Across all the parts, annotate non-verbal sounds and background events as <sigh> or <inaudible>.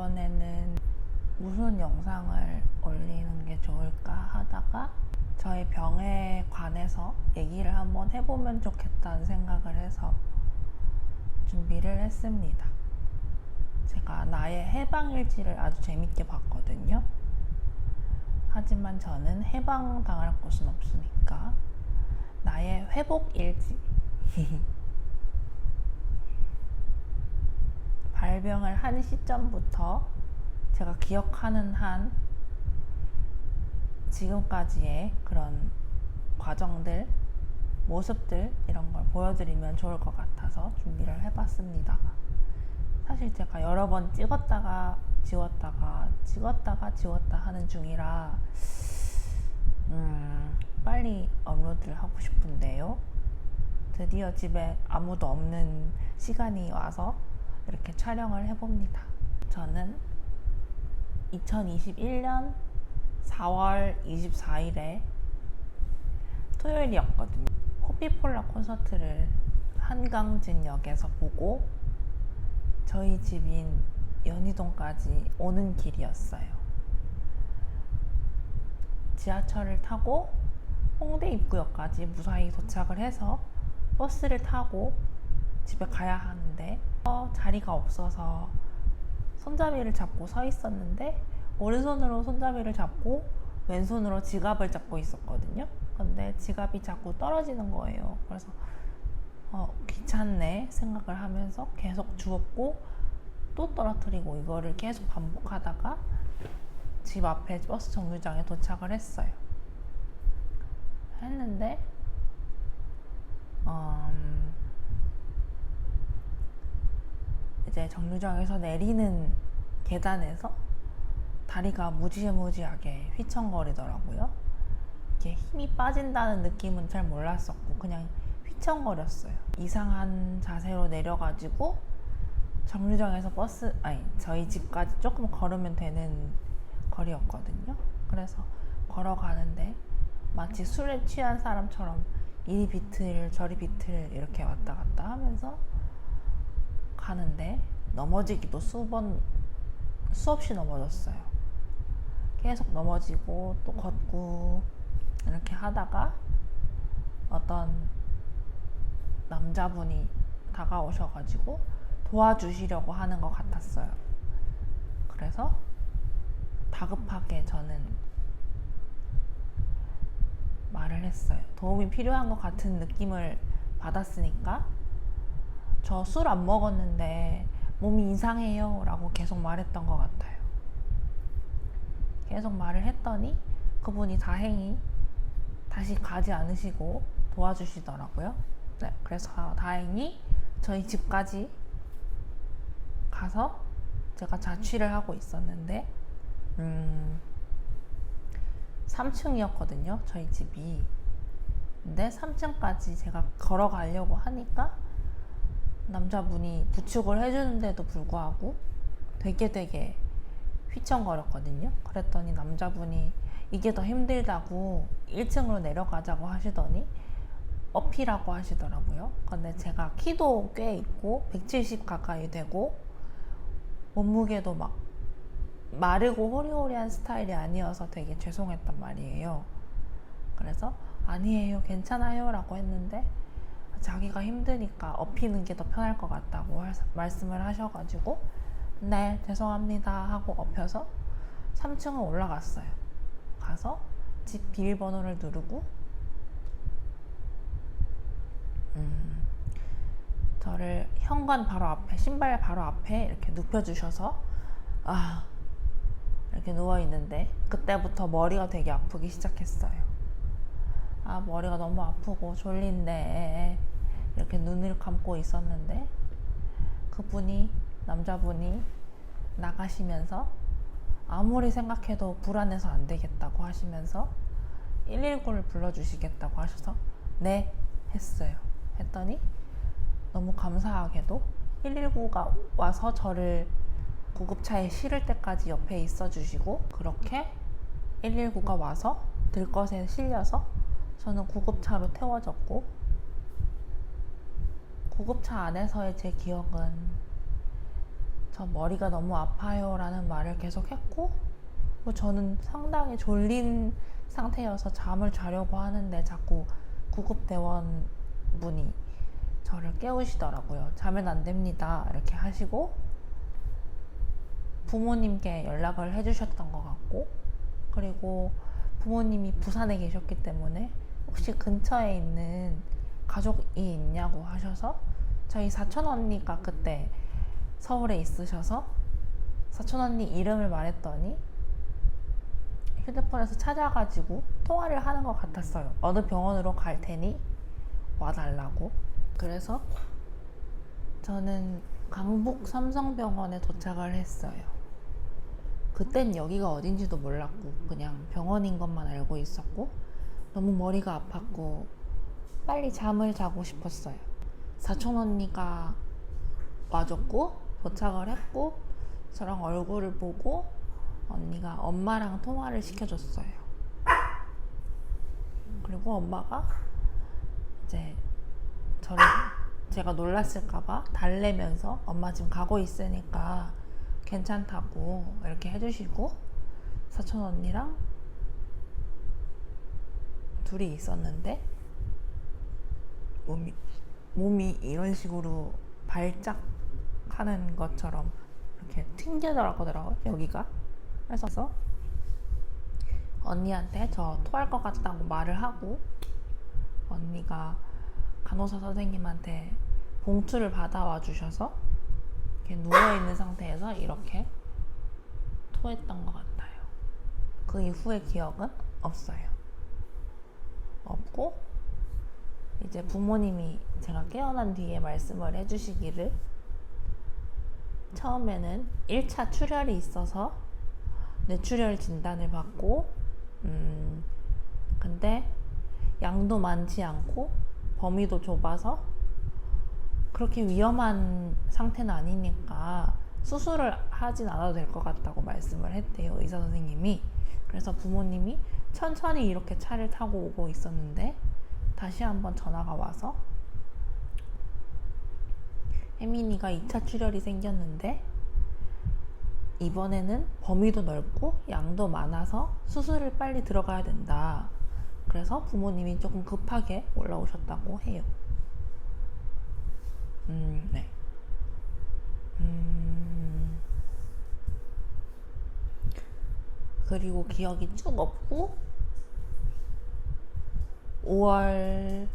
이번에는 무슨 영상을 올리는 게 좋을까 하다가 저의 병에 관해서 얘기를 한번 해보면 좋겠다는 생각을 해서 준비를 했습니다. 제가 나의 해방일지를 아주 재밌게 봤거든요. 하지만 저는 해방당할 곳은 없으니까 나의 회복일지 <laughs> 발병을 한 시점부터 제가 기억하는 한 지금까지의 그런 과정들, 모습들 이런 걸 보여드리면 좋을 것 같아서 준비를 해봤습니다. 사실 제가 여러 번 찍었다가 지웠다가 찍었다가 지웠다 하는 중이라 음, 빨리 업로드를 하고 싶은데요. 드디어 집에 아무도 없는 시간이 와서 이렇게 촬영을 해봅니다. 저는 2021년 4월 24일에 토요일이었거든요. 호피폴라 콘서트를 한강진역에서 보고 저희 집인 연희동까지 오는 길이었어요. 지하철을 타고 홍대 입구역까지 무사히 도착을 해서 버스를 타고 집에 가야 하는데 어, 자리가 없어서 손잡이를 잡고 서 있었는데 오른손으로 손잡이를 잡고 왼손으로 지갑을 잡고 있었거든요. 근데 지갑이 자꾸 떨어지는 거예요. 그래서 어, 귀찮네 생각을 하면서 계속 주웠고 또 떨어뜨리고 이거를 계속 반복하다가 집 앞에 버스 정류장에 도착을 했어요. 했는데 음, 이제 정류장에서 내리는 계단에서 다리가 무지무지하게 휘청거리더라고요. 이게 힘이 빠진다는 느낌은 잘 몰랐었고 그냥 휘청거렸어요. 이상한 자세로 내려가지고 정류장에서 버스 아니 저희 집까지 조금 걸으면 되는 거리였거든요. 그래서 걸어가는데 마치 술에 취한 사람처럼 이리 비틀 저리 비틀 이렇게 왔다 갔다 하면서 가는데 넘어지기도 수번 수없이 넘어졌어요. 계속 넘어지고 또 걷고 이렇게 하다가 어떤 남자분이 다가오셔가지고 도와주시려고 하는 것 같았어요. 그래서 다급하게 저는 말을 했어요. 도움이 필요한 것 같은 느낌을 받았으니까 저 술 안 먹었는데 몸이 이상해요 라고 계속 말했던 것 같아요. 계속 말을 했더니 그분이 다행히 다시 가지 않으시고 도와주시더라고요. 네, 그래서 다행히 저희 집까지 가서 제가 자취를 하고 있었는데, 음, 3층이었거든요, 저희 집이. 근데 3층까지 제가 걸어가려고 하니까 남자분이 부축을 해주는데도 불구하고 되게 되게 휘청거렸거든요. 그랬더니 남자분이 이게 더 힘들다고 1층으로 내려가자고 하시더니 어피라고 하시더라고요. 근데 제가 키도 꽤 있고 170 가까이 되고 몸무게도 막 마르고 호리호리한 스타일이 아니어서 되게 죄송했단 말이에요. 그래서 아니에요, 괜찮아요 라고 했는데 자기가 힘드니까 업히는 게 더 편할 것 같다고 할- 말씀을 하셔가지고 네, 죄송합니다 하고 업혀서 3층을 올라갔어요. 가서 집 비밀번호를 누르고 음, 저를 현관 바로 앞에 신발 바로 앞에 이렇게 눕혀주셔서 아 이렇게 누워 있는데 그때부터 머리가 되게 아프기 시작했어요. 아 머리가 너무 아프고 졸린데 이렇게 눈을 감고 있었는데 그분이 남자분이 나가시면서 아무리 생각해도 불안해서 안 되겠다고 하시면서 119를 불러주시겠다고 하셔서 네 했어요. 했더니 너무 감사하게도 119가 와서 저를 구급차에 실을 때까지 옆에 있어 주시고 그렇게 119가 와서 들것에 실려서 저는 구급차로 태워졌고 구급차 안에서의 제 기억은 저 머리가 너무 아파요 라는 말을 계속 했고 뭐 저는 상당히 졸린 상태여서 잠을 자려고 하는데 자꾸 구급대원 분이 저를 깨우시더라고요. 자면 안 됩니다. 이렇게 하시고 부모님께 연락을 해주셨던 것 같고 그리고 부모님이 부산에 계셨기 때문에 혹시 근처에 있는 가족이 있냐고 하셔서 저희 사촌 언니가 그때 서울에 있으셔서 사촌 언니 이름을 말했더니 휴대폰에서 찾아가지고 통화를 하는 것 같았어요. 어느 병원으로 갈 테니 와달라고. 그래서 저는 강북 삼성병원에 도착을 했어요. 그땐 여기가 어딘지도 몰랐고 그냥 병원인 것만 알고 있었고 너무 머리가 아팠고 빨리 잠을 자고 싶었어요. 사촌 언니가 와줬고 도착을 했고 저랑 얼굴을 보고 언니가 엄마랑 통화를 시켜줬어요. 그리고 엄마가 이제 저를 제가 놀랐을까봐 달래면서 엄마 지금 가고 있으니까 괜찮다고 이렇게 해주시고 사촌 언니랑 둘이 있었는데 몸이 몸이 이런 식으로 발작 하는 것처럼 이렇게 튕겨나가더라고요 여기가 그래서 언니한테 저 토할 것 같다고 말을 하고 언니가 간호사 선생님한테 봉투를 받아와 주셔서 이렇게 누워 있는 상태에서 이렇게 토했던 것 같아요. 그 이후의 기억은 없어요. 없고 이제 부모님이 제가 깨어난 뒤에 말씀을 해주시기를 처음에는 1차 출혈이 있어서 뇌출혈 진단을 받고 음 근데 양도 많지 않고 범위도 좁아서 그렇게 위험한 상태는 아니니까 수술을 하진 않아도 될 것 같다고 말씀을 했대요 의사 선생님이. 그래서 부모님이 천천히 이렇게 차를 타고 오고 있었는데 다시 한번 전화가 와서 혜민이가 2차 출혈이 생겼는데 이번에는 범위도 넓고 양도 많아서 수술을 빨리 들어가야 된다. 그래서 부모님이 조금 급하게 올라오셨다고 해요. 음, 네. 음, 그리고 기억이 쭉 없고 5월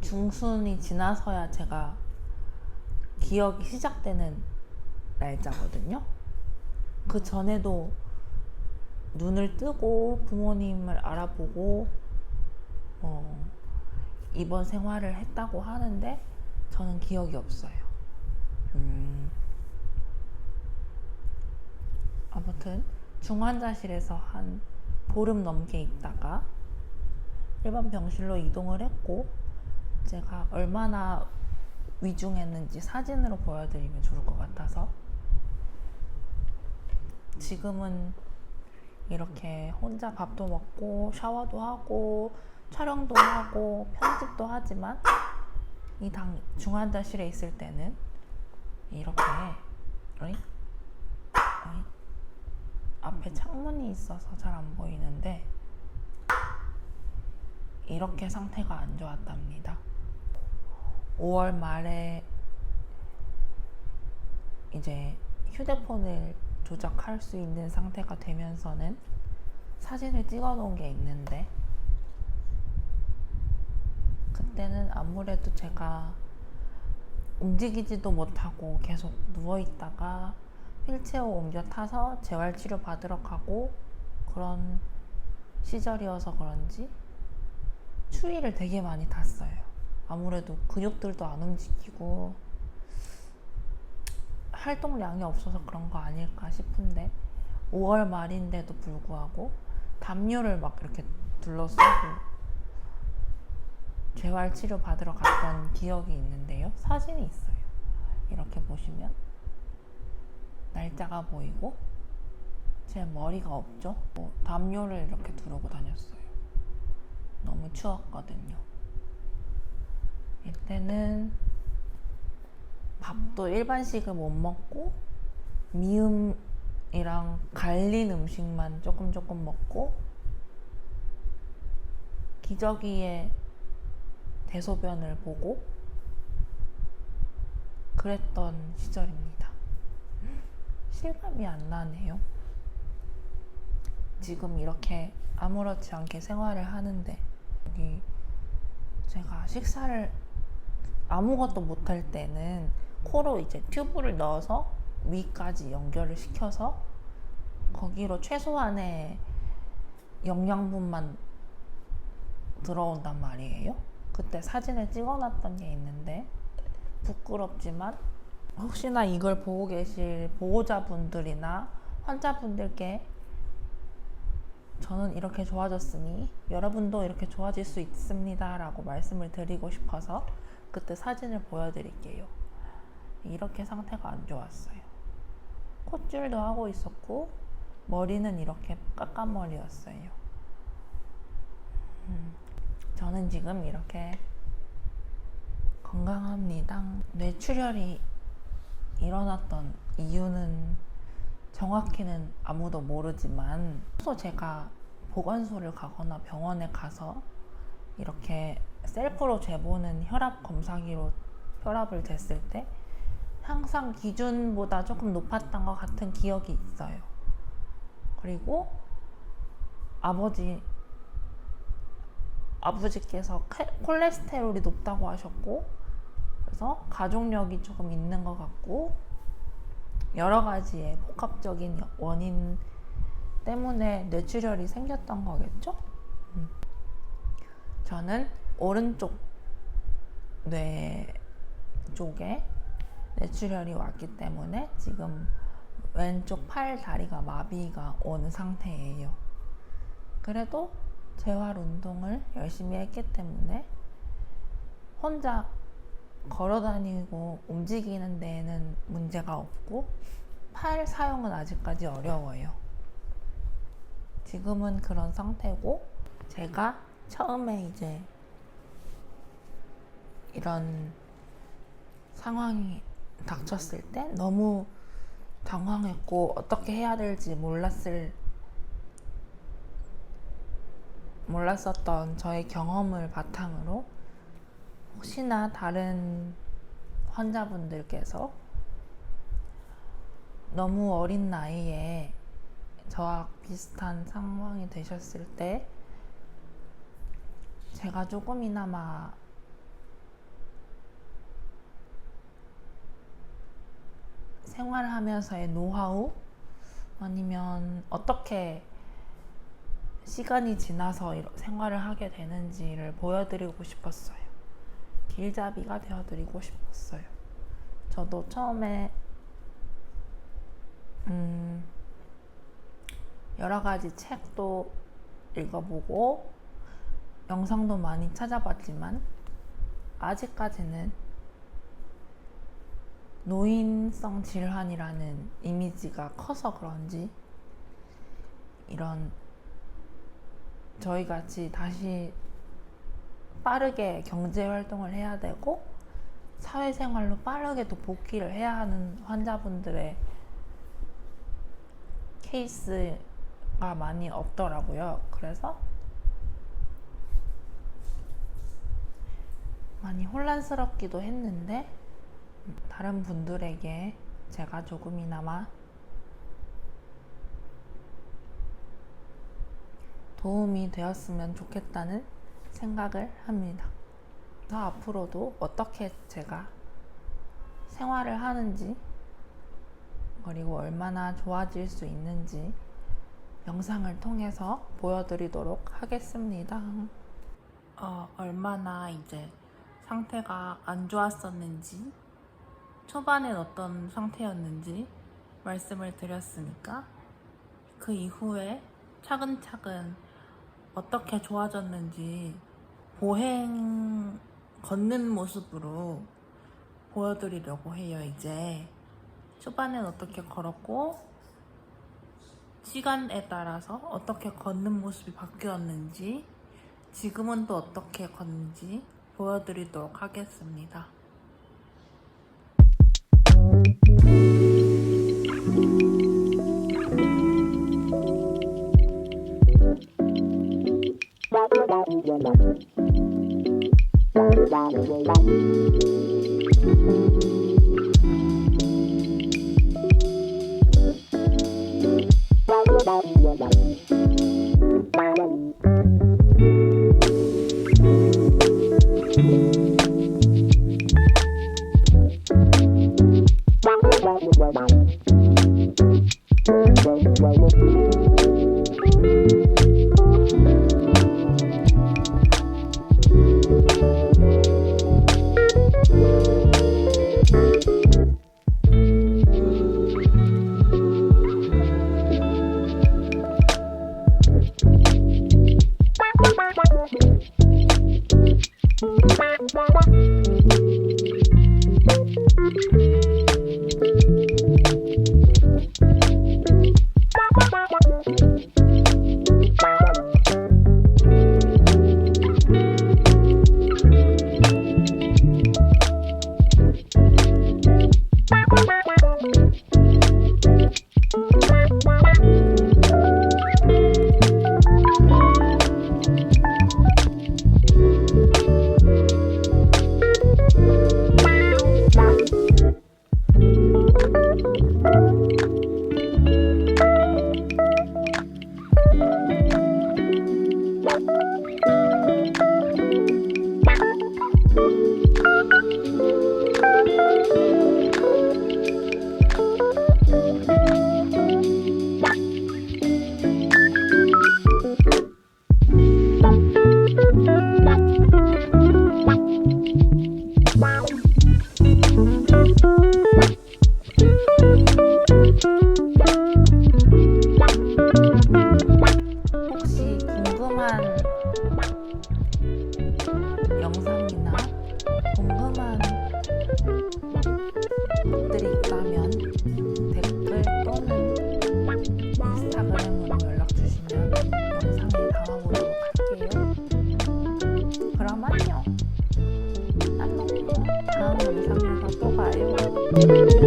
중순이 지나서야 제가 기억이 시작되는 날짜거든요. 그 전에도 눈을 뜨고 부모님을 알아보고 어, 입원 생활을 했다고 하는데 저는 기억이 없어요. 음, 아무튼 중환자실에서 한 보름 넘게 있다가 일반 병실로 이동을 했고 제가 얼마나 위중했는지 사진으로 보여드리면 좋을 것 같아서 지금은 이렇게 혼자 밥도 먹고 샤워도 하고 촬영도 하고 편집도 하지만 이 당 중환자실에 있을 때는 이렇게 어이? 어이? 앞에 창문이 있어서 잘 안 보이는데 이렇게 상태가 안 좋았답니다. 5월 말에 이제 휴대폰을 조작할 수 있는 상태가 되면서는 사진을 찍어 놓은 게 있는데 그때는 아무래도 제가 움직이지도 못하고 계속 누워 있다가 휠체어 옮겨 타서 재활 치료 받으러 가고 그런 시절이어서 그런지 추위를 되게 많이 탔어요. 아무래도 근육들도 안 움직이고 활동량이 없어서 그런 거 아닐까 싶은데 5월 말인데도 불구하고 담요를 막 이렇게 둘러쓰고 재활 치료 받으러 갔던 기억이 있는데요. 사진이 있어요. 이렇게 보시면 날짜가 보이고 제 머리가 없죠. 뭐 담요를 이렇게 두르고 다녔어요. 너무 추웠거든요. 이때는 밥도 일반식을 못 먹고 미음이랑 갈린 음식만 조금 조금 먹고 기저귀에 대소변을 보고 그랬던 시절입니다. 실감이 안 나네요. 지금 이렇게 아무렇지 않게 생활을 하는데 여기 제가 식사를 아무것도 못할 때는 코로 이제 튜브를 넣어서 위까지 연결을 시켜서 거기로 최소한의 영양분만 들어온단 말이에요. 그때 사진을 찍어놨던 게 있는데 부끄럽지만 혹시나 이걸 보고 계실 보호자분들이나 환자분들께 저는 이렇게 좋아졌으니 여러분도 이렇게 좋아질 수 있습니다 라고 말씀을 드리고 싶어서 그때 사진을 보여드릴게요. 이렇게 상태가 안 좋았어요. 콧줄도 하고 있었고 머리는 이렇게 까까머리였어요. 음, 저는 지금 이렇게 건강합니다. 뇌출혈이 일어났던 이유는 정확히는 아무도 모르지만 평소 제가 보건소를 가거나 병원에 가서 이렇게 셀프로 재보는 혈압 검사기로 혈압을 쟀을 때 항상 기준보다 조금 높았던 것 같은 기억이 있어요. 그리고 아버지 아버지께서 칼- 콜레스테롤이 높다고 하셨고 그래서 가족력이 조금 있는 것 같고 여러 가지의 복합적인 원인 때문에 뇌출혈이 생겼던 거겠죠? 음. 저는 오른쪽 뇌 쪽에 뇌출혈이 왔기 때문에 지금 왼쪽 팔 다리가 마비가 온 상태예요. 그래도 재활 운동을 열심히 했기 때문에 혼자 걸어 다니고 움직이는 데에는 문제가 없고 팔 사용은 아직까지 어려워요. 지금은 그런 상태고 제가 처음에 이제 이런 상황이 닥쳤을 때 너무 당황했고 어떻게 해야 될지 몰랐을 몰랐었던 저의 경험을 바탕으로 혹시나 다른 환자분들께서 너무 어린 나이에 저와 비슷한 상황이 되셨을 때 제가 조금이나마 생활하면서의 노하우 아니면 어떻게 시간이 지나서 생활을 하게 되는지를 보여드리고 싶었어요. 길잡이가 되어드리고 싶었어요. 저도 처음에 음, 여러 가지 책도 읽어보고 영상도 많이 찾아봤지만 아직까지는 노인성 질환이라는 이미지가 커서 그런지 이런 저희 같이 다시 빠르게 경제 활동을 해야 되고 사회생활로 빠르게 또 복귀를 해야 하는 환자분들의 케이스가 많이 없더라고요. 그래서 많이 혼란스럽기도 했는데 다른 분들에게 제가 조금이나마 도움이 되었으면 좋겠다는 생각을 합니다. 더 앞으로도 어떻게 제가 생활을 하는지 그리고 얼마나 좋아질 수 있는지 영상을 통해서 보여드리도록 하겠습니다. 어, 얼마나 이제 상태가 안 좋았었는지 초반엔 어떤 상태였는지 말씀을 드렸으니까 그 이후에 차근차근 어떻게 좋아졌는지 보행 걷는 모습으로 보여드리려고 해요, 이제. 초반엔 어떻게 걸었고, 시간에 따라서 어떻게 걷는 모습이 바뀌었는지, 지금은 또 어떻게 걷는지 보여드리도록 하겠습니다. 혹시 것들이 있다면 댓글 또는 인스타그램으로 연락 주시면 영상에 담아보도록 할게요. 그럼 안녕. 안녕. 다음 영상에서 또 봐요.